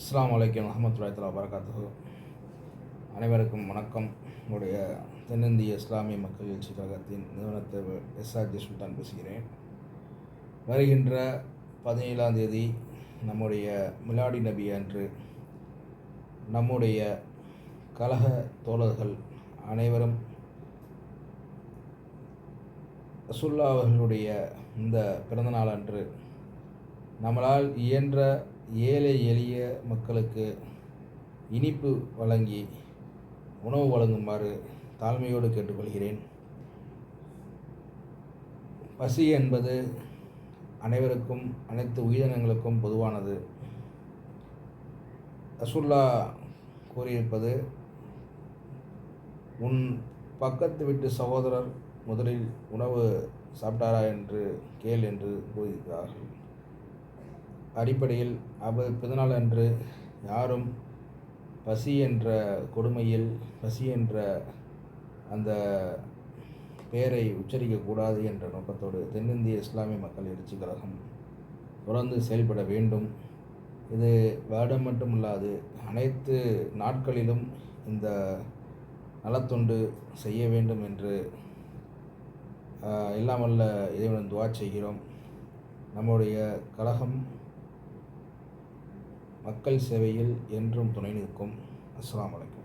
அஸ்லாம் வலைக்கம் வரமத்துல்லாஹி தஆலா வரகாத்து அனைவருக்கும் வணக்கம். உங்களுடைய தென்னிந்திய இஸ்லாமிய மக்கள் எழுச்சி கழகத்தின் நிறுவனத்தை எஸ்ஆர்ஜி சுல்தான் பேசுகிறேன். வருகின்ற பதினேழாம் தேதி நம்முடைய மிலாடி நபி அன்று நம்முடைய கழக தோழர்கள் அனைவரும் ரசுல்லா அவர்களுடைய இந்த பிறந்தநாள் அன்று நம்மளால் இயன்ற ஏழை எளிய மக்களுக்கு இனிப்பு வழங்கி உணவு வழங்குமாறு தாழ்மையோடு கேட்டுக்கொள்கிறேன். பசி என்பது அனைவருக்கும் அனைத்து உயிரினங்களுக்கும் பொதுவானது. ரசுல்லா கூறியிருப்பது உன் பக்கத்து வீட்டு சகோதரர் முதலில் உணவு சாப்பிட்டாரா? என்று கேள் என்று கூறுகிறார்கள் அடிப்படையில் அவர் பிறந்தநாள் அன்று யாரும் பசி என்ற கொடுமையில் பசி என்ற அந்த பெயரை உச்சரிக்கக்கூடாது என்ற நோக்கத்தோடு தென்னிந்திய இஸ்லாமிய மக்கள் எழுச்சி கழகம் தொடர்ந்து செயல்பட வேண்டும். இது வருடம் மட்டுமல்லாது அனைத்து நாட்களிலும் இந்த நலத்தொண்டு செய்ய வேண்டும் என்று இல்லாமல்ல வல்ல இறைவன் துவா செய்கிறோம். நம்முடைய கழகம் மக்கள் சேவையில் என்றும் துணை நிற்கும். அஸ்லாம் அலைக்கும்.